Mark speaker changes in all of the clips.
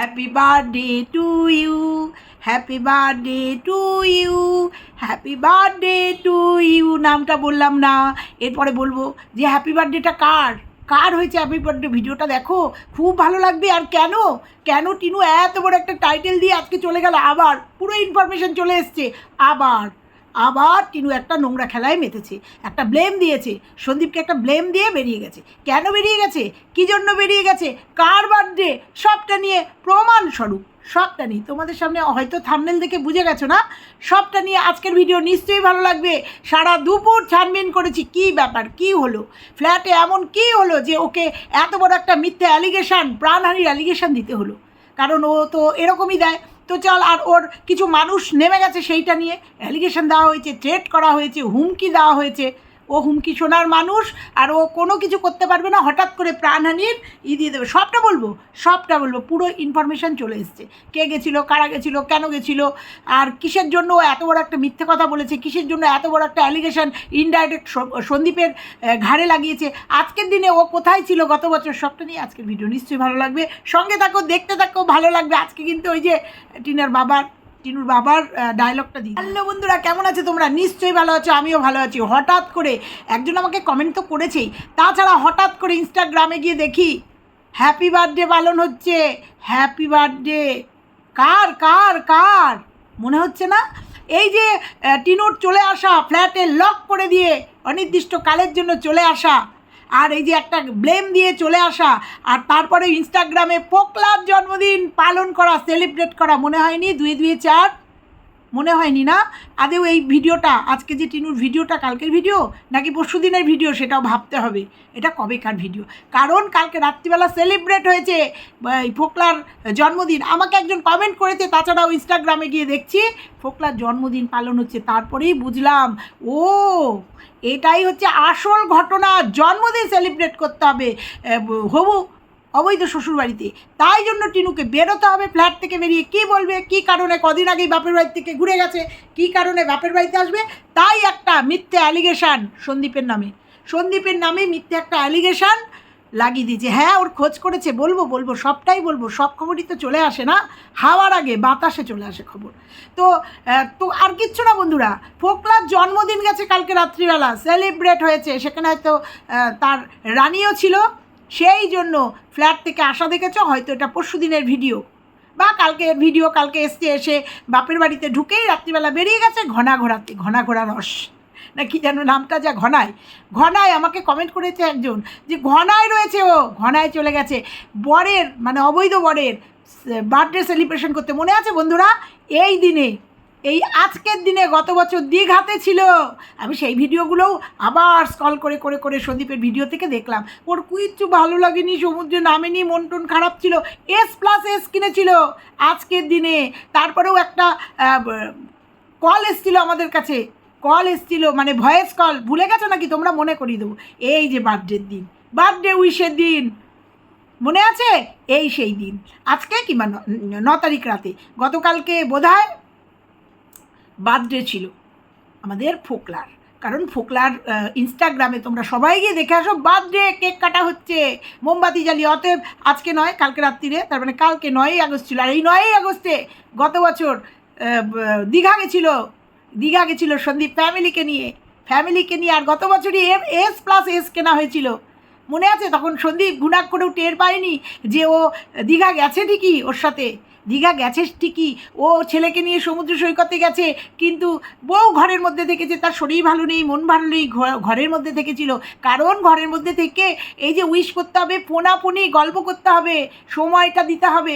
Speaker 1: Happy birthday to you happy birthday to you happy birthday to you নামটা বললাম না। এরপরে বলব যে হ্যাপি বার্থডেটা কার? কার হয়েছে হ্যাপি বার্থডে ভিডিওটা দেখো। খুব ভালো লাগবে। আর কেন? কেন টিনু এত বড় একটা টাইটেল দিয়ে আজকে চলে গেল? আবার পুরো ইনফরমেশন চলে এসছে। আবার। আবার টিনু একটা নোংরা খেলায় মেতেছে, একটা ব্লেম দিয়েছে, সন্দীপকে একটা ব্লেম দিয়ে বেরিয়ে গেছে। কেন বেরিয়ে গেছে? কী জন্য বেরিয়ে গেছে? কার বার্থডে সবটা নিয়ে প্রমাণস্বরূপ সবটা নিয়ে। তোমাদের সামনে হয়তো থামনেল দেখে বুঝে গেছো না? সবটা নিয়ে আজকের ভিডিও নিশ্চয়ই ভালো লাগবে। সারা দুপুর ছানবিন করেছি, কি ব্যাপার, কি হলো? ফ্ল্যাটে এমন কি হলো যে ওকে এত বড় একটা মিথ্যে অ্যালিগেশন প্রাণহানির অ্যালিগেশান দিতে হলো? কারণ ও তো এরকমই দেয়। চল, আর ওর কিছু মানুষ নেমে গেছে সেইটা নিয়ে। অ্যালিগেশন দেওয়া হয়েছে ট্রেড করা হয়েছে, হুমকি দেওয়া হয়েছে। ও হুমকি শোনার মানুষ আর ও কোনো কিছু করতে পারবে না, হঠাৎ করে প্রাণহানির ই দিয়ে দেবে। সবটা বলব সবটা বলব, পুরো ইনফরমেশান চলে এসছে। কে গেছিল, কারা গেছিল, কেন গেছিল, আর কিসের জন্য ও এত বড় একটা মিথ্যে কথা বলেছে, কিসের জন্য এত বড় একটা অ্যালিগেশন ইনডাইরেক্ট সন্দীপের ঘাড়ে লাগিয়েছে। আজকের দিনে ও কোথায় ছিল গত বছর সবটা নিয়ে আজকের ভিডিও নিশ্চয়ই ভালো লাগবে। সঙ্গে থাকো, দেখতে থাকো, ভালো লাগবে। আজকে কিন্তু ওই যে টিনার বাবার টিনুর বাবার ডায়লগটা দিই। হ্যালো বন্ধুরা, কেমন আছে তোমরা? নিশ্চয়ই ভালো আছো, আমিও ভালো আছি। হঠাৎ করে একজন আমাকে কমেন্ট তো করেছেই। তাছাড়া হঠাৎ করে ইনস্টাগ্রামে গিয়ে দেখি হ্যাপি বার্থডে পালন হচ্ছে। হ্যাপি বার্থডে কার কার কার? মনে হচ্ছে না? এই যে টিনুর চলে আসা ফ্ল্যাটে লক করে দিয়ে অনির্দিষ্ট কালের জন্য চলে আসা আর এই যে একটা ব্লেম দিয়ে চলে আসা, আর তারপরে ইনস্টাগ্রামে পোকলার জন্মদিন পালন করা সেলিব্রেট করা মনে হয়নি। দুই দুই চার মনে হয়নি না? আদেও এই ভিডিওটা, আজকে যে টিনুর ভিডিওটা, কালকের ভিডিও, নাকি পরশু দিনের ভিডিও সেটাও ভাবতে হবে? এটা কবেকার ভিডিও? কারণ কালকে রাত্রিবেলা সেলিব্রেট হয়েছে ফোকলার জন্মদিন। আমাকে একজন কমেন্ট করেছে, তাছাড়াও ইনস্টাগ্রামে গিয়ে দেখছি, ফোকলার জন্মদিন পালন হচ্ছে। তারপরেই বুঝলাম, ও, এটাই হচ্ছে আসল ঘটনা। জন্মদিন সেলিব্রেট করতে হবে। হবু অবৈধ শ্বশুরবাড়িতে। তাই জন্য টিনুকে বেরোতে হবে ফ্ল্যাট থেকে বেরিয়ে। কি বলবে? কি কারণে কদিন আগেই বাপের বাড়ি থেকে ঘুরে গেছে? কি কারণে বাপের বাড়িতে আসবে? তাই একটা মিথ্যে অ্যালিগেশন সন্দীপের নামে। সন্দীপের নামে মিথ্যে একটা অ্যালিগেশন লাগিয়ে দিয়েছে। হ্যাঁ ওর খোঁজ করেছে, বলব বলব, সবটাই বলব। সব খবরই তো চলে আসে না? হাওয়ার আগে বাতাসে চলে আসে খবর। তো তো আর কিচ্ছু না বন্ধুরা। ফোকলার জন্মদিন গেছে কালকে রাত্রিবেলা। সেলিব্রেট হয়েছে। সেখানে হয়তো তার রানিও ছিল। সেই জন্য ফ্ল্যাট থেকে আসা দেখেছ? হয়তো এটা পরশু দিনের ভিডিও বা কালকে ভিডিও কালকে এসছে এসে বাপের বাড়িতে ঢুকেই রাত্রিবেলা বেরিয়ে গেছে ঘনা ঘোরাতে ঘনা ঘোরা রস। না কি যেন নামটা যা ঘনায় ঘনায় আমাকে কমেন্ট করেছে একজন যে ঘনায় রয়েছে ও ঘনায় চলে গেছে। বরের মানে অবৈধ বরের বার্থডে সেলিব্রেশন করতে মনে আছে বন্ধুরা? এই দিনে এই আজকের দিনে গত বছর দীঘাতে ছিল। আমি সেই ভিডিওগুলোও আবার স্কল করে করে করে সন্দীপের ভিডিও থেকে দেখলাম। ওর কিচ্ছু ভালো লাগেনি, সমুদ্রে নামেনি, মন টন খারাপ ছিল এস প্লাস এস কিনেছিল আজকের দিনে। তারপরেও একটা কল এসছিল আমাদের কাছে। কল এসছিল মানে ভয়েস কল ভুলে গেছো নাকি? তোমরা মনে করিয়ে দেবো। এই যে বার্থডের দিন। বার্থডে উইশের দিন। মনে আছে? এই সেই দিন। আজকে কিংবা ন- তারিখ রাতে। গতকালকে বোধহয় বার্থডে ছিল আমাদের ফোকলার। কারণ ফোকলার ইনস্টাগ্রামে তোমরা সবাই গিয়ে দেখে আসো বার্থডে কেক কাটা হচ্ছে। মোমবাতি জ্বালিয়ে, অতএব আজকে নয়, কালকে রাত্রিরে, তার মানে কালকে নয়ই আগস্ট ছিল। আর এই নয়ই আগস্টে গত বছর দীঘা গেছিল। দীঘা গেছিল সন্দীপ ফ্যামিলিকে নিয়ে। ফ্যামিলিকে নিয়ে আর গত বছরই এম এস প্লাস এস কেনা হয়েছিল। মনে আছে? তখন সন্দীপ গুণাক করেও টের পায়নি যে ও দীঘা গেছে ঠিকই ওর সাথে। দীঘা গেছে ঠিকই। ও ছেলেকে নিয়ে সমুদ্র সৈকতে গেছে, কিন্তু বউ ঘরের মধ্যে থেকেছে, তার শরীর ভালো নেই, মন ভালো নেই ঘরের মধ্যে থেকেছিল। কারণ ঘরের মধ্যে থেকে এই যে উইশ করতে হবে, ফোনাফোনি গল্প করতে হবে, সময়টা দিতে হবে,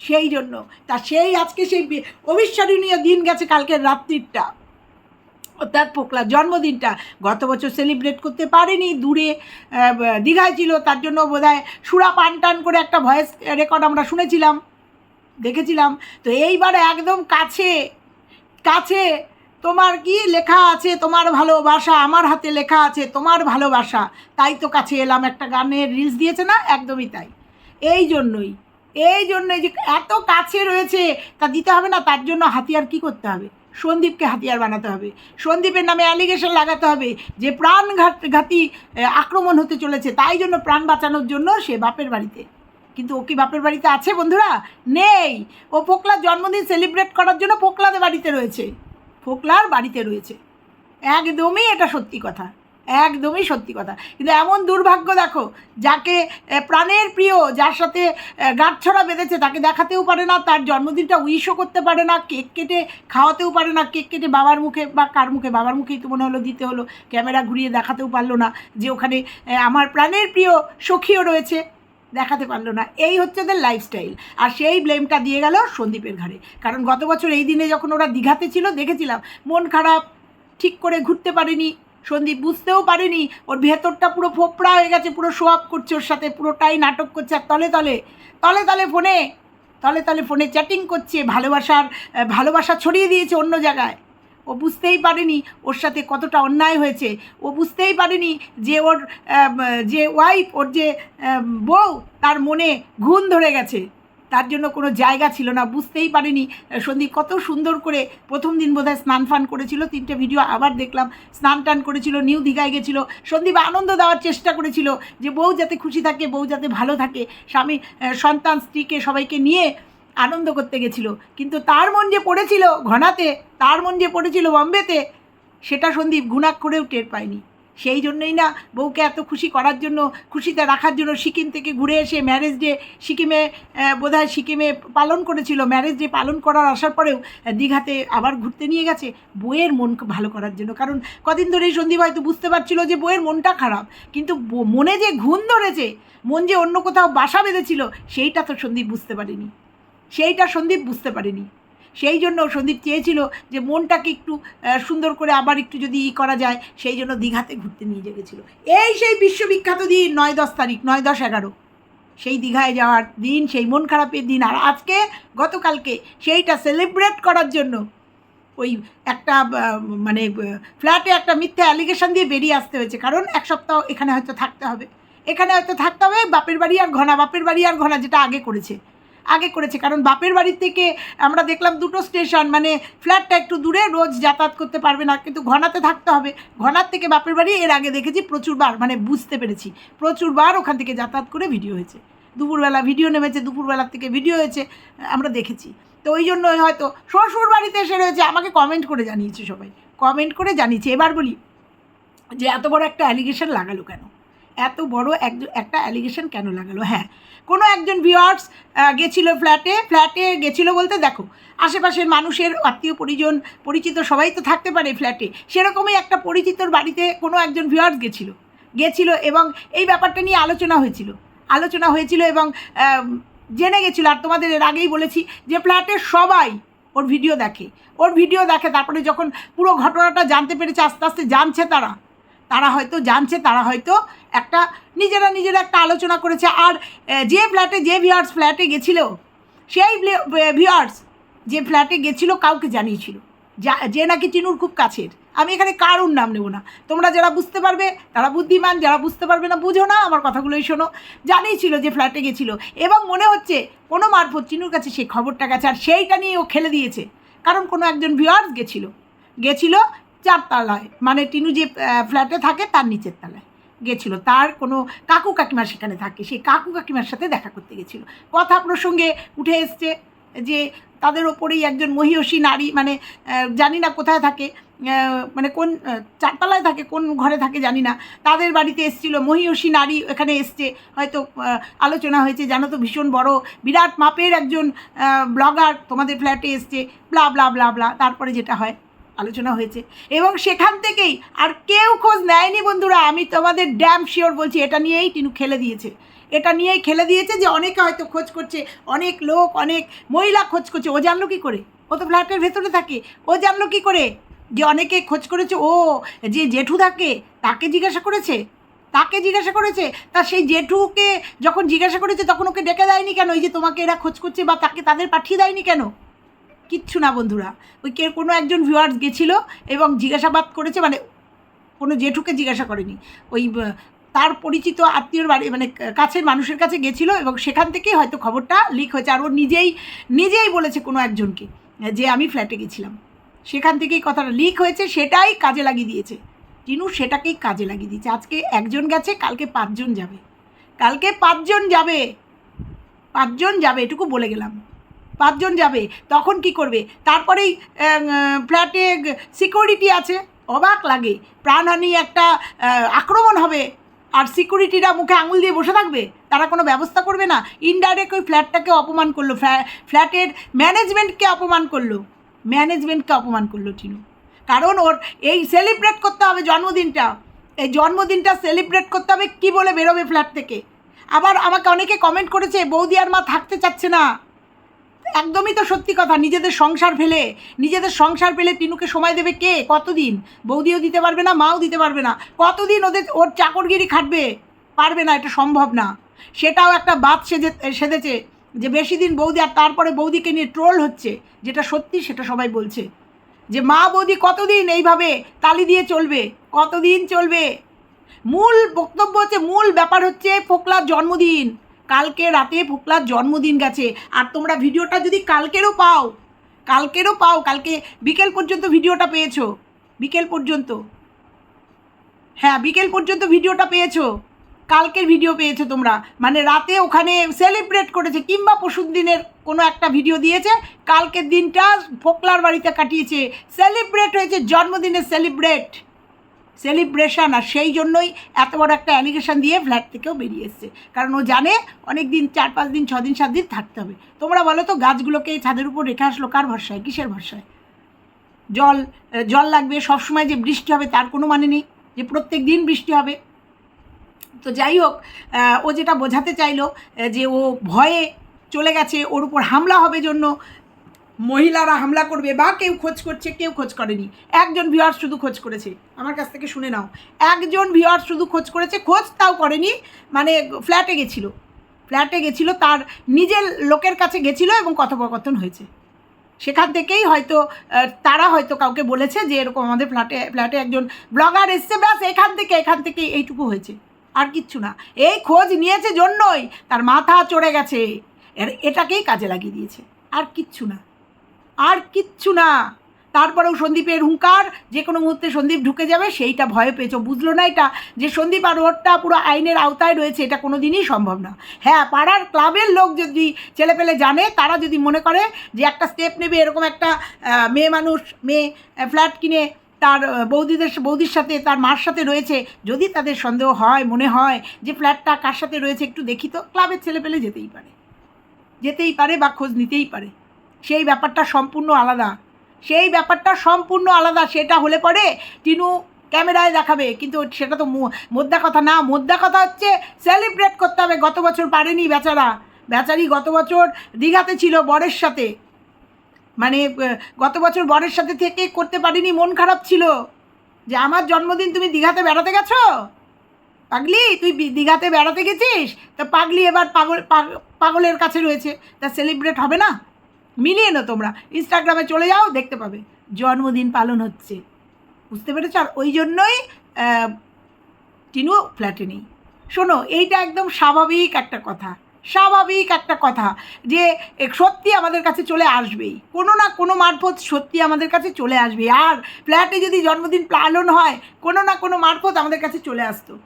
Speaker 1: সেই জন্য। তা সেই আজকে সেই অবিস্মরণীয় দিন গেছে কালকের রাত্রিটা অর্থাৎ পোকলার জন্মদিনটা। গত বছর সেলিব্রেট করতে পারেনি, দূরে দীঘায় ছিল, তার জন্য বোধহয় সুরা পান টান করে একটা ভয়েস রেকর্ড আমরা শুনেছিলাম। দেখেছিলাম। তো এইবার একদম কাছে কাছে তোমার কি লেখা আছে? তোমার ভালোবাসা আমার হাতে লেখা আছে, তোমার ভালোবাসা। তাই তো কাছে এলাম, একটা গানের রিলস দিয়েছে না? একদমই তাই। এই জন্যই এই জন্যই যে এত কাছে রয়েছে, তা দিতে হবে না, তার জন্য হাতিয়ার কি করতে হবে? সন্দীপকে হাতিয়ার বানাতে হবে। সন্দীপের নামে অ্যালিগেশন লাগাতে হবে যে প্রাণঘাত ঘাতী আক্রমণ হতে চলেছে। তাই জন্য প্রাণ বাঁচানোর জন্য সে বাপের বাড়িতে কিন্তু ও কি বাপের বাড়িতে আছে বন্ধুরা? নেই। ও পোকলার জন্মদিন সেলিব্রেট করার জন্য পোকলাদের বাড়িতে রয়েছে। পোকলার বাড়িতে রয়েছে। একদমই এটা সত্যি কথা। একদমই সত্যি কথা। কিন্তু এমন দুর্ভাগ্য দেখো, যাকে প্রাণের প্রিয়, যার সাথে গাঁটছড়া বেঁধেছে, তাকে দেখাতেও পারে না, তার জন্মদিনটা উইশও করতে পারে না, কেক কেটে খাওয়াতেও পারে না, কেক কেটে বাবার মুখে বা কার মুখে, বাবার মুখেই তো মনে হলো দিতে হলো, ক্যামেরা ঘুরিয়ে দেখাতেও পারল না যে ওখানে আমার প্রাণের প্রিয় সখীও রয়েছে। দেখাতে পারল না। এই হচ্ছে ওদের লাইফস্টাইল আর সেই ব্লেমটা দিয়ে গেল সন্দীপের ঘাড়ে। কারণ গত বছর এই দিনে যখন ওরা দীঘাতে ছিল, দেখেছিলাম, মন খারাপ, ঠিক করে ঘুরতে পারেনি। সন্দীপ বুঝতেও পারেনি, ওর ভেতরটা পুরো ফোপড়া হয়ে গেছে, পুরো শো আপ করছে ওর সাথে, পুরোটাই নাটক করছে। আর তলে তলে তলে তলে ফোনে, তলে তলে ফোনে চ্যাটিং করছে, ভালোবাসার ভালোবাসা ছড়িয়ে দিয়েছে অন্য জায়গায়। ও বুঝতেই পারেনি ওর সাথে কতটা অন্যায় হয়েছে। ও বুঝতেই পারেনি যে ওর যে ওয়াইফ ওর যে বউ, তার মনে ঘুণ ধরে গেছে। তার জন্য কোনো জায়গা ছিল না, বুঝতেই পারেনি। সন্দীপ কত সুন্দর করে প্রথম দিন বোধহয় স্নান ফান করেছিল। তিনটে ভিডিও আবার দেখলাম, স্নান টান করেছিল, নিউ দীঘায় গেছিল। সন্দীপ আনন্দ দেওয়ার চেষ্টা করেছিল যে বউ যাতে খুশি থাকে, বউ যাতে ভালো থাকে। স্বামী সন্তান, স্ত্রীকে সবাইকে নিয়ে আনন্দ করতে গেছিল। কিন্তু তার মন যে পড়েছিল ঘনাতে, তার মন যে পড়েছিল বম্বেতে, সেটা সন্দীপ গুণাক করেও টের পায়নি। সেই জন্যই না বউকে এত খুশি করার জন্য, খুশিতে রাখার জন্য সিকিম থেকে ঘুরে এসে ম্যারেজ ডে সিকিমে বোধহয় সিকিমে পালন করেছিল। ম্যারেজ ডে পালন করার আসার পরেও দীঘাতে আবার ঘুরতে নিয়ে গেছে বইয়ের মন ভালো করার জন্য। কারণ কদিন ধরেই সন্দীপ হয়তো বুঝতে পারছিল যে বইয়ের মনটা খারাপ। কিন্তু মনে যে ঘুণ ধরেছে, মন যে অন্য কোথাও বাসা বেঁধেছিল, সেইটা তো সন্দীপ বুঝতে পারেনি। সেইটা সন্দীপ বুঝতে পারেনি। সেই জন্য সন্দীপ চেয়েছিল যে মনটাকে একটু সুন্দর করে আবার একটু যদি ই করা যায়, সেই জন্য দীঘাতে ঘুরতে নিয়ে গেছিল। এই সেই বিশ্ববিখ্যাত দিন, নয় দশ তারিখ, নয় দশ এগারো। সেই দীঘায় যাওয়ার দিন, সেই মন খারাপের দিন, আর আজকে, গতকালকে সেইটা সেলিব্রেট করার জন্য ওই একটা মানে ফ্ল্যাটে একটা মিথ্যা অ্যালিগেশন দিয়ে বেরিয়ে আসতে হয়েছে। কারণ এক সপ্তাহ এখানে হয়তো থাকতে হবে। এখানে হয়তো থাকতে হবে, বাপের বাড়ি আর ঘনা, বাপের বাড়ি আর ঘনা যেটা আগে করেছে। আগে করেছে। কারণ বাপের বাড়ির থেকে আমরা দেখলাম দুটো স্টেশন মানে ফ্ল্যাটটা একটু দূরে রোজ যাতায়াত করতে পারবে না, কিন্তু ঘনাতে থাকতে হবে। ঘনার থেকে বাপের বাড়ি, এর আগে দেখেছি প্রচুরবার মানে বুঝতে পেরেছি, প্রচুরবার ওখান থেকে যাতায়াত করে ভিডিও হয়েছে। দুপুরবেলা ভিডিও নেমেছে, দুপুরবেলার থেকে ভিডিও হয়েছে, আমরা দেখেছি। তো ওই জন্যই হয়তো শ্বশুর বাড়িতে এসে রয়েছে, আমাকে কমেন্ট করে জানিয়েছে সবাই। কমেন্ট করে জানিয়েছে। এবার বলি যে এত বড় একটা অ্যালিগেশন লাগালো কেন? এত বড় একজন একটা অ্যালিগেশন কেন লাগালো? হ্যাঁ কোনো একজন ভিওয়ার্স গেছিল ফ্ল্যাটে ফ্ল্যাটে গেছিল বলতে দেখো, আশেপাশের মানুষের আত্মীয় পরিজন, পরিচিত সবাই তো থাকতে পারে ফ্ল্যাটে সেরকমই একটা পরিচিতর বাড়িতে কোনো একজন ভিওয়ার্স গেছিল। গেছিল এবং এই ব্যাপারটা নিয়ে আলোচনা হয়েছিল। আলোচনা হয়েছিল এবং জেনে গেছিল, আর তোমাদের এর আগেই বলেছি যে ফ্ল্যাটের সবাই ওর ভিডিও দেখে। ওর ভিডিও দেখে, তারপরে যখন পুরো ঘটনাটা জানতে পেরেছে, আস্তে আস্তে জানছে তারা। তারা হয়তো জানছে, তারা হয়তো একটা নিজেরা নিজেরা একটা আলোচনা করেছে। আর যে ফ্ল্যাটে যে ভিয়ার্স ফ্ল্যাটে গেছিল, সেই ভিয়ার্স যে ফ্ল্যাটে গেছিল কাউকে জানিয়েছিল। যা, যে নাকি চিনুর খুব কাছের। আমি এখানে কারুর নাম নেব না। তোমরা যারা বুঝতে পারবে, তারা বুদ্ধিমান, যারা বুঝতে পারবে না, বুঝো না, আমার কথাগুলোই শোনো। জানিয়েছিল যে ফ্ল্যাটে গেছিল। এবং মনে হচ্ছে, কোনো মারফত চিনুর কাছে সেই খবরটা গেছে, আর সেইটা নিয়ে ও খেলে দিয়েছে। কারণ কোনো একজন ভিওয়ার্স গেছিল। গেছিল চারতলায় মানে টিনু যে ফ্ল্যাটে থাকে তার নিচের তলায় গেছিল। তার কোনো কাকু কাকিমা সেখানে থাকে। সেই কাকু কাকিমার সাথে দেখা করতে গেছিল। কথা প্রসঙ্গে উঠে এসছে যে, তাদের ওপরেই একজন মহিষী নারী মানে জানি না কোথায় থাকে মানে কোন চারতলায় থাকে, কোন ঘরে থাকে জানি না। তাদের বাড়িতে এসেছিল মহিষী নারী। এখানে এসছে। হয়তো আলোচনা হয়েছে, জানো তো, ভীষণ বড়, বিরাট মাপের একজন ব্লগার তোমাদের ফ্ল্যাটে এসছে। ব্লা ব্লা ব্লা ব্লা তারপরে যেটা হয় আলোচনা হয়েছে। এবং সেখান থেকেই আর কেউ খোঁজ নেয়নি বন্ধুরা, আমি তোমাদের ড্যাম শিওর বলছি, এটা নিয়েই টিনু খেলে দিয়েছে। এটা নিয়েই খেলে দিয়েছে যে অনেকে হয়তো খোঁজ করছে, অনেক লোক, অনেক মহিলা খোঁজ করছে, ও জানলো কী করে? ও তো ফ্ল্যাটের ভেতরে থাকে, ও জানলো কী করে? যে অনেকে খোঁজ করেছে, ও যে জেঠু থাকে, তাকে জিজ্ঞাসা করেছে, তাকে জিজ্ঞাসা করেছে, তা সেই জেঠুকে যখন জিজ্ঞাসা করেছে, তখন ওকে ডেকে দেয়নি কেন? এই যে তোমাকে এরা খোঁজ করছে বা তাকে তাদের পাঠিয়ে দেয়নি কেন? কিচ্ছু না বন্ধুরা। ওই কে কোনো একজন ভিউয়ার্স গেছিল এবং জিজ্ঞাসাবাদ করেছে মানে কোনো জেঠুকে জিজ্ঞাসা করেনি। ওই তার পরিচিত আত্মীয়র বাড়ি মানে কাছের মানুষের কাছে গেছিল এবং সেখান থেকেই হয়তো খবরটা লিক হয়েছে। আর ও নিজেই নিজেই বলেছে কোনো একজনকে যে আমি ফ্ল্যাটে গেছিলাম। সেখান থেকেই কথাটা লিক হয়েছে, সেটাই কাজে লাগিয়ে দিয়েছে। টিনু সেটাকেই কাজে লাগিয়ে দিয়েছে। আজকে একজন গেছে, কালকে পাঁচজন যাবে। কালকে পাঁচজন যাবে। পাঁচজন যাবে, এটুকু বলে গেলাম। পাঁচজন যাবে, তখন কি করবে? তারপরেই ফ্ল্যাটে সিকিউরিটি আছে, অবাক লাগে। প্রাণহানি একটা আক্রমণ হবে, আর সিকিউরিটিরা মুখে আঙুল দিয়ে বসে থাকবে? তারা কোনো ব্যবস্থা করবে না। ইনডাইরেক্ট ওই ফ্ল্যাটটাকে অপমান করল, ফ্ল্যা- ফ্ল্যাটের ম্যানেজমেন্টকে অপমান করল। ম্যানেজমেন্টকে অপমান করল চিনু কারণ ওর, এই সেলিব্রেট করতে হবে জন্মদিনটা। এই জন্মদিনটা সেলিব্রেট করতে হবে কী বলে বেরোবে ফ্ল্যাট থেকে? আবার আমাকে অনেকে কমেন্ট করেছে, বৌদি আর মা থাকতে চাচ্ছে না। একদমই তো সত্যি কথা। নিজেদের সংসার ফেলে, নিজেদের সংসার ফেলে টিনুকে সময় দেবে কে? কতদিন? বৌদিও দিতে পারবে না, মাও দিতে পারবে না। কতদিন ওদের, ওর চাকরগিরি খাটবে? পারবে না, এটা সম্ভব না। সেটাও একটা বাদ সেজে সেধেছে যে বেশি দিন বৌদি আর তারপরে বৌদিকে নিয়ে ট্রোল হচ্ছে, যেটা সত্যি সেটা সবাই বলছে। যে মা বৌদি কতদিন এইভাবে তালি দিয়ে চলবে? কতদিন চলবে? মূল বক্তব্য হচ্ছে, মূল ব্যাপার হচ্ছে ফোকলার জন্মদিন। কালকে রাতে ফোকলার জন্মদিন গেছে। আর তোমরা ভিডিওটা যদি কালকেরও পাও কালকেরও পাও, কালকে বিকেল পর্যন্ত ভিডিওটা পেয়েছ। বিকেল পর্যন্ত। হ্যাঁ বিকেল পর্যন্ত ভিডিওটা পেয়েছ। কালকের ভিডিও পেয়েছ তোমরা। মানে রাতে ওখানে সেলিব্রেট করেছে, কিংবা পশুর দিনের কোনো একটা ভিডিও দিয়েছে। কালকের দিনটা ফোকলার বাড়িতে কাটিয়েছে। সেলিব্রেট হয়েছে, জন্মদিনের সেলিব্রেট। সেলিব্রেশন আর সেই জন্যই এত বড় একটা অ্যালিগেশন দিয়ে ফ্ল্যাট থেকেও বেরিয়ে এসছে। কারণ ও জানে অনেক দিন, চার পাঁচ দিন, ছ দিন, সাত দিন থাকতে হবে। তোমরা বলো তো, গাছগুলোকে ছাদের উপর রেখে আসলো কার ভরসায়? কিসের ভরসায়? জল জল লাগবে, সবসময় যে বৃষ্টি হবে তার কোনো মানে নেই, যে প্রত্যেক দিন বৃষ্টি হবে। তো যাই হোক ও যেটা বোঝাতে চাইলো যে ও ভয়ে চলে গেছে, ওর উপর হামলা হবে জন্য মহিলারা হামলা করবে বা কেউ খোঁজ করছে, কেউ খোঁজ করেনি। একজন ভিওয়ার শুধু খোঁজ করেছে। আমার কাছ থেকে শুনে নাও। একজন ভিওয়ার শুধু খোঁজ করেছে, খোঁজ তাও করেনি মানে ফ্ল্যাটে গেছিল। ফ্ল্যাটে গেছিল, তার নিজের লোকের কাছে গেছিল এবং কথোপকথন হয়েছে। সেখান থেকেই হয়তো তারা হয়তো কাউকে বলেছে যে এরকম আমাদের ফ্ল্যাটে ফ্ল্যাটে একজন ব্লগার এসছে, ব্যাস এখান থেকে এখান থেকে এইটুকু হয়েছে। আর কিচ্ছু না। এই খোঁজ নিয়েছে জন্যই তার মাথা চড়ে গেছে। এটাকেই কাজে লাগিয়ে দিয়েছে। আর কিচ্ছু না। আর কিচ্ছু না। তারপরেও সন্দীপের হুঙ্কার, যে কোনো মুহূর্তে সন্দীপ ঢুকে যাবে, সেইটা ভয় পেয়েছ। বুঝলো না এটা, যে সন্দীপ আর ওরটা পুরো আইনের আওতায় রয়েছে, এটা কোনো দিনই সম্ভব না। হ্যাঁ পাড়ার ক্লাবের লোক যদি ছেলেপেলে জানে, তারা যদি মনে করে যে একটা স্টেপ নেবে, এরকম একটা মেয়ে মানুষ, মেয়ে ফ্ল্যাট কিনে তার বৌদিদের, বৌদির সাথে, তার মার সাথে রয়েছে, যদি তাদের সন্দেহ হয়, মনে হয় যে ফ্ল্যাটটা কার সাথে রয়েছে, একটু দেখি তো। ক্লাবের ছেলেপেলে যেতেই পারে। যেতেই পারে বা খোঁজ নিতেই পারে। সেই ব্যাপারটা সম্পূর্ণ আলাদা। সেই ব্যাপারটা সম্পূর্ণ আলাদা। সেটা হলে পরে টিনু ক্যামেরায় দেখাবে। কিন্তু সেটা তো মোদ্দা কথা না। মোদ্দা কথা হচ্ছে সেলিব্রেট করতে হবে। গত বছর পারেনি বেচারা। বেচারি গত বছর দীঘাতে ছিল বরের সাথে। মানে গত বছর বরের সাথে থেকে করতে পারিনি, মন খারাপ ছিল। যে আমার জন্মদিন তুমি দীঘাতে বেড়াতে গেছো? পাগলি, তুই দীঘাতে বেড়াতে গেছিস? তা পাগলি এবার পাগল, পাগ- পাগলের কাছে রয়েছে। তা সেলিব্রেট হবে না? মিলিয়ে না তোমরা। ইনস্টাগ্রামে চলে যাও, দেখতে পাবে। জন্মদিন পালন হচ্ছে। বুঝতে পেরেছ? আর ওই জন্যই টিনু ফ্ল্যাটে নেই। শোনো, এইটা একদম স্বাভাবিক একটা কথা। স্বাভাবিক একটা কথা যে সত্যি আমাদের কাছে চলে আসবেই। কোনো না কোনো মারফত সত্যি আমাদের কাছে চলে আসবে। আর ফ্ল্যাটে যদি জন্মদিন পালন হয়, কোনো না কোনো মারফত আমাদের কাছে চলে আসতো।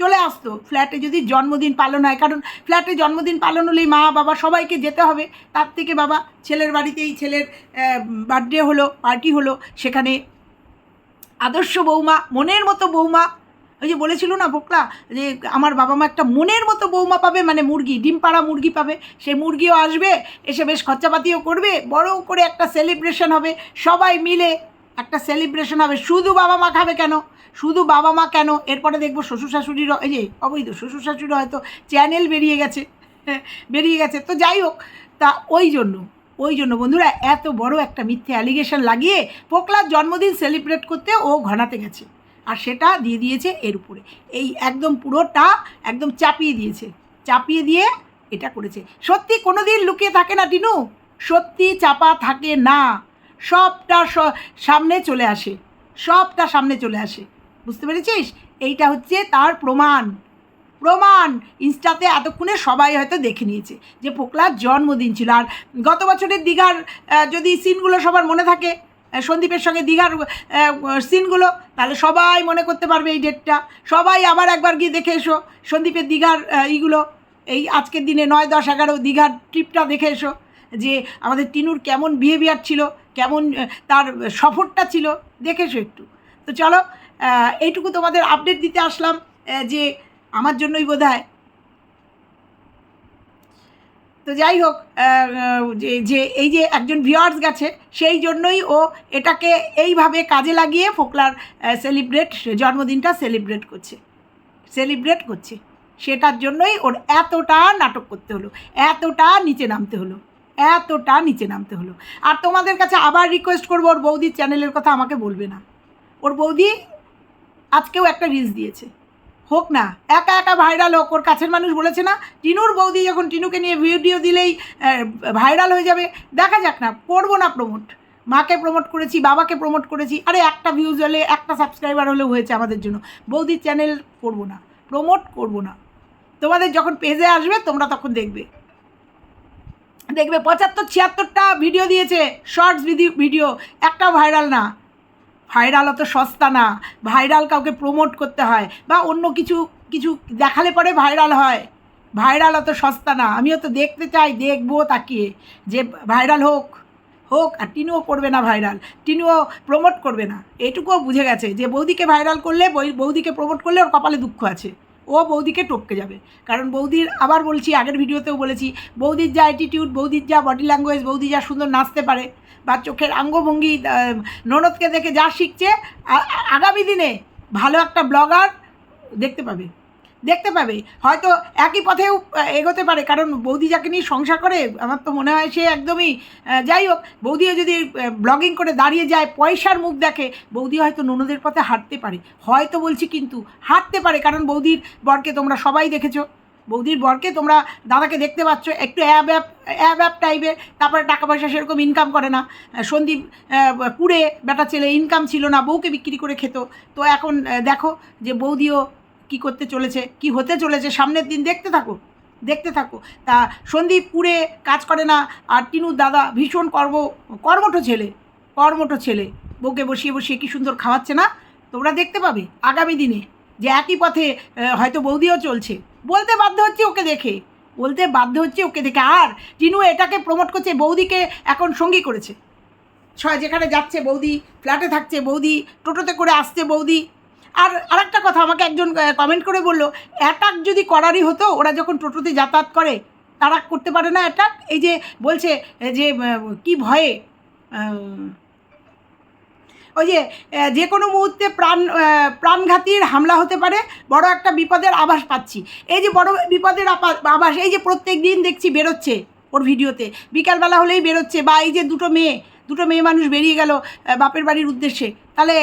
Speaker 1: চলে আসতো। ফ্ল্যাটে যদি জন্মদিন পালন হয়, কারণ ফ্ল্যাটে জন্মদিন পালন হলেই মা বাবা সবাইকে যেতে হবে। তার থেকে বাবা ছেলের বাড়িতেই ছেলের বার্থডে হলো পার্টি হলো। সেখানে আদর্শ বৌমা, মনের মতো বৌমা, ওই যে বলেছিল না বোকলা যে আমার বাবা মা একটা মনের মতো বৌমা পাবে মানে মুরগি, ডিম পাড়া মুরগি পাবে। সে মুরগিও আসবে, এসে বেশ খরচাপাতিও করবে বড় করে একটা সেলিব্রেশন হবে। সবাই মিলে একটা সেলিব্রেশন হবে। শুধু বাবা মা খাবে কেন? শুধু বাবা মা কেন? এরপরে দেখব শ্বশুর শাশুড়ির এই যে, অবৈধ শ্বশুর শাশুড়ি হয়তো চ্যানেল বেরিয়ে গেছে। বেরিয়ে গেছে। তো যাই হোক, তা ওই জন্য ওই জন্য বন্ধুরা, এত বড় একটা মিথ্যে অ্যালিগেশন লাগিয়ে পোকলার জন্মদিন সেলিব্রেট করতে ও ঘনাতে গেছে। আর সেটা দিয়ে দিয়েছে এর উপরে। এই একদম পুরোটা একদম চাপিয়ে দিয়েছে। চাপিয়ে দিয়ে এটা করেছে। সত্যি কোনো দিন লুকিয়ে থাকে না টিনু? সত্যি চাপা থাকে না। সবটা সামনে চলে আসে। সবটা সামনে চলে আসে। বুঝতে পেরেছিস? এইটা হচ্ছে তার প্রমাণ। প্রমাণ! ইনস্টাতে এতক্ষণে সবাই হয়তো দেখে নিয়েছে যে পোকলার জন্মদিন ছিল। আর গত বছরের দীঘার যদি সিনগুলো সবার মনে থাকে সন্দীপের সঙ্গে দীঘার সিনগুলো, তাহলে সবাই মনে করতে পারবে এই ডেটটা। সবাই আবার একবার গিয়ে দেখে এসো সন্দীপের দীঘার ইগুলো। এই আজকের দিনে নয়, দশ, এগারো দীঘার ট্রিপটা দেখে এসো যে আমাদের টিনুর কেমন বিহেভিয়ার ছিল। কেমন তার সফরটা ছিল দেখে এসো একটু। তো চলো এইটুকু তোমাদের আপডেট দিতে আসলাম যে আমার জন্যই বোধ হয় তো যাই হোক যে যে, এই যে একজন ভিউয়ার্স গেছে, সেই জন্যই ও এটাকে এইভাবে কাজে লাগিয়ে ফোকলার সেলিব্রেট জন্মদিনটা সেলিব্রেট করছে। সেলিব্রেট করছে। সেটার জন্যই ওর এতটা নাটক করতে হলো, এতটা নিচে নামতে হলো। এতটা নিচে নামতে হলো। আর তোমাদের কাছে আবার রিকোয়েস্ট করব, ওর বৌদির চ্যানেলের কথা আমাকে বলবে না। ওর বৌদি আজকেও একটা রিলস দিয়েছে। হোক না, একা একা ভাইরাল হোক, ওর কাছের মানুষ বলেছে না, টিনুর বৌদি যখন টিনুকে নিয়ে ভিডিও দিলেই ভাইরাল হয়ে যাবে। দেখা যাক না, করব না প্রমোট মাকে প্রমোট করেছি, বাবাকে প্রমোট করেছি, আরে একটা ভিউজ হলে, একটা সাবস্ক্রাইবার হলেও হয়েছে আমাদের জন্য। বৌদির চ্যানেল করব না প্রমোট করব না। তোমাদের যখন পেজে আসবে, তোমরা তখন দেখবে। দেখবে পঁচাত্তর, ছিয়াত্তরটা ভিডিও দিয়েছে শর্টস ভিডিও একটা ভাইরাল না। ভাইরাল অত সস্তা না। ভাইরাল কাউকে প্রমোট করতে হয় বা অন্য কিছু কিছু দেখালে পরে ভাইরাল হয়। ভাইরাল অত সস্তা না। আমিও তো দেখতে চাই, দেখব তাকিয়ে। যে ভাইরাল হোক হোক, আর টিনুও করবে না ভাইরাল টিনুও প্রমোট করবে না। এটুকুও বুঝে গেছে যে বৌদিকে ভাইরাল করলে বৌদিকে প্রমোট করলে ওর কপালে দুঃখ আছে। ও বৌদিকে টপকে যাবে। কারণ বৌদির, আবার বলছি, আগের ভিডিওতেও বলেছি, বৌদির যা অ্যাটিটিউড বৌদির যা বডি ল্যাঙ্গুয়েজ বৌদি যা সুন্দর নাচতে পারে, বা চোখের অঙ্গভঙ্গি ননদকে দেখে যা শিখছে আগামী দিনে ভালো একটা ব্লগার দেখতে পাবে। দেখতে পাবে। হয়তো একই পথেও এগোতে পারে। কারণ বৌদি যাকে নিয়ে সংসার করে, আমার তো মনে হয় সে একদমই যাই হোক, বৌদিও যদি ব্লগিং করে দাঁড়িয়ে যায়, পয়সার মুখ দেখে, বৌদি হয়তো ননদের পথে হাঁটতে পারে। হয়তো বলছি কিন্তু হাঁটতে পারে, কারণ বৌদির বরকে তোমরা সবাই দেখেছ। বৌদির বরকে তোমরা দাদাকে দেখতে পাচ্ছ, একটু অ্যাব অ্যাপ অ্যাব অ্যাপ টাইপের তারপরে টাকা পয়সা সেরকম ইনকাম করে না। সন্দীপ কুড়ে বেটা ছেলে ইনকাম ছিল না, বউকে বিক্রি করে খেত। তো এখন দেখো যে বৌদিও কি করতে চলেছে, কি হতে চলেছে, সামনের দিন দেখতে থাকো দেখতে থাকো। তা সন্দীপ কুড়ে কাজ করে না, আর টিনুর দাদা ভীষণ কর্ম, কর্মঠ ছেলে কর্মঠ ছেলে। বউকে বসিয়ে বসিয়ে কি সুন্দর খাওয়াচ্ছে না? তোমরা দেখতে পাবে আগামী দিনে যে একই পথে হয়তো বৌদিও চলছে। বলতে বাধ্য হচ্ছে ওকে দেখে, বলতে বাধ্য হচ্ছে ওকে দেখে। আর টিনু এটাকে প্রমোট করছে, বৌদিকে এখন সঙ্গী করেছে। ছয় যেখানে যাচ্ছে বৌদি ফ্ল্যাটে থাকছে বৌদি, টোটোতে করে আসছে বৌদি আর আরেকটা কথা, আমাকে একজন কমেন্ট করে বলল অ্যাটাক যদি করারই হতো, ওরা যখন টোটোতে যাতায়াত করে, তারা করতে পারে না অ্যাটাক এই যে বলছে যে কি ভয়ে? ওই যে যে কোনো মুহূর্তে প্রাণ প্রাণঘাতীর হামলা হতে পারে, বড় একটা বিপদের আভাস পাচ্ছি। এই যে বড় বিপদের আভাস, এই যে প্রত্যেক দিন দেখছি বেরোচ্ছে ওর ভিডিওতে। বিকালবেলা হলেই বেরোচ্ছে, বা এই যে দুটো মেয়ে দুটো মেয়ে মানুষ বেরিয়ে গেল বাপের বাড়ির উদ্দেশ্যে। তাহলে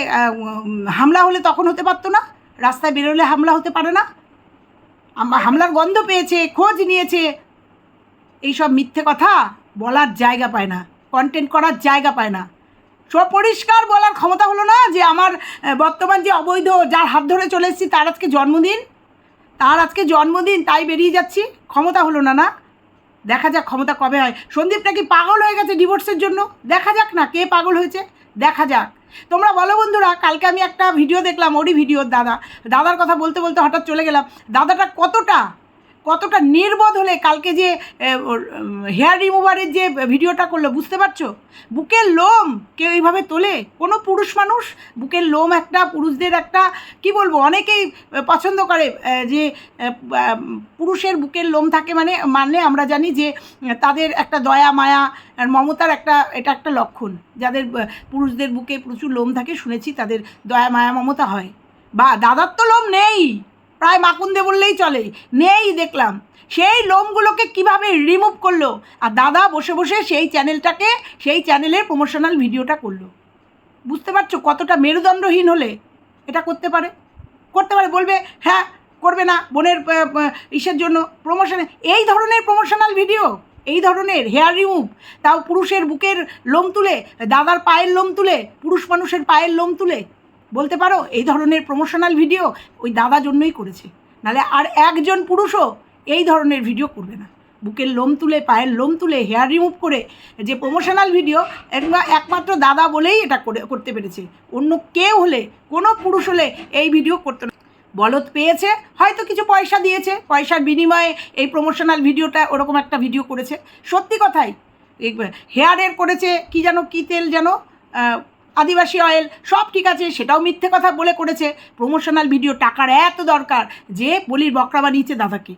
Speaker 1: হামলা হলে তখন হতে পারতো না? রাস্তায় বেরোলে হামলা হতে পারে না? হামলার গন্ধ পেয়েছে, খোঁজ নিয়েছে। এইসব মিথ্যে কথা বলার জায়গা পায় না কন্টেন্ট করার জায়গা পায় না। পরিষ্কার বলার ক্ষমতা হলো না যে আমার বর্তমান যে অবৈধ, যার হাত ধরে চলে এসেছি, তার আজকে জন্মদিন। তার আজকে জন্মদিন, তাই বেরিয়ে যাচ্ছি। ক্ষমতা হলো না না। দেখা যাক ক্ষমতা কবে হয়। সন্দীপটা কি পাগল হয়ে গেছে ডিভোর্সের জন্য? দেখা যাক না, কে পাগল হয়েছে? দেখা যাক। তোমরা বলো বন্ধুরা, কালকে আমি একটা ভিডিও দেখলাম, ওরই ভিডিওর দাদা। দাদার কথা বলতে বলতে হঠাৎ চলে গেলাম। দাদাটা কতটা কতটা নির্বোধ হলে কালকে যে হেয়ার রিমুভারের যে ভিডিওটা করল, বুঝতে পারছ? বুকের লোম কেউ এইভাবে তোলে? কোনো পুরুষ মানুষ বুকের লোম একটা, পুরুষদের একটা, কি বলব, অনেকেই পছন্দ করে যে পুরুষের বুকের লোম থাকে মানে মানে আমরা জানি যে তাদের একটা দয়া, মায়া মমতার একটা, এটা একটা লক্ষণ। যাদের পুরুষদের বুকে প্রচুর লোম থাকে, শুনেছি তাদের দয়া, মায়া, মমতা হয়। বা দাদার তো লোম নেই! প্রায় মাকুন্দে বললেই চলে। নেই দেখলাম। সেই লোমগুলোকে কীভাবে রিমুভ করল? আর দাদা বসে বসে সেই চ্যানেলটাকে সেই চ্যানেলের প্রমোশনাল ভিডিওটা করল। বুঝতে পারছ কতটা মেরুদণ্ডহীন হলে এটা করতে পারে? করতে পারে, বলবে হ্যাঁ করবে না বোনের ইসের জন্য প্রমোশনে এই ধরনের প্রমোশনাল ভিডিও এই ধরনের হেয়ার রিমুভ তাও পুরুষের বুকের লোম তুলে, দাদার পায়ের লোম তুলে, পুরুষ মানুষের পায়ের লোম তুলে বলতে পারো, এই ধরনের প্রমোশনাল ভিডিও ওই দাদা জন্যই করেছে। নাহলে আর একজন পুরুষও এই ধরনের ভিডিও করবে না। বুকের লোম তুলে, পায়ের লোম তুলে হেয়ার রিমুভ করে যে প্রমোশনাল ভিডিও একমাত্র দাদা বলেই এটা করে, করতে পেরেছে। অন্য কেউ হলে, কোনো পুরুষ হলে এই ভিডিও করতে না। বলদ পেয়েছে, হয়তো কিছু পয়সা দিয়েছে, পয়সার বিনিময়ে এই প্রমোশনাল ভিডিওটা ওরকম একটা ভিডিও করেছে। সত্যি কথাই হেয়ারের করেছে, কি যেন, কী তেল যেন আদিবাসী অয়েল সব ঠিক আছে, সেটাও মিথ্যে কথা বলে করেছে। প্রমোশনাল ভিডিও টাকার এত দরকার যে বলির বকরা বানিয়েছে দাদাকে।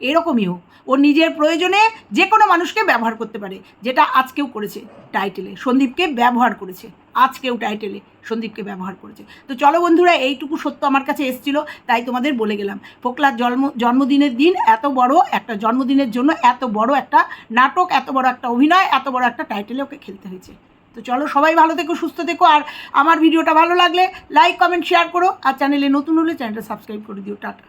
Speaker 1: এরকমই হোক, ও নিজের প্রয়োজনে যে কোনো মানুষকে ব্যবহার করতে পারে, যেটা আজকেও করেছে টাইটেলে সন্দীপকে ব্যবহার করেছে, আজকেও টাইটেলে সন্দীপকে ব্যবহার করেছে। তো চলো বন্ধুরা, এইটুকু সত্য আমার কাছে এসেছিল, তাই তোমাদের বলে গেলাম। ফোকলার জন্ম, জন্মদিনের দিন এত বড় একটা, জন্মদিনের জন্য এত বড় একটা নাটক, এত বড় একটা অভিনয়, এত বড় একটা টাইটেলে ওকে খেলতে হয়েছে। তো চলো সবাই ভালো থেকো, সুস্থ থেকো, আর আমার ভিডিওটা ভালো লাগলে লাইক কমেন্ট শেয়ার করো, আর চ্যানেলে নতুন হলে চ্যানেলটা সাবস্ক্রাইব করে দিও, টাটা।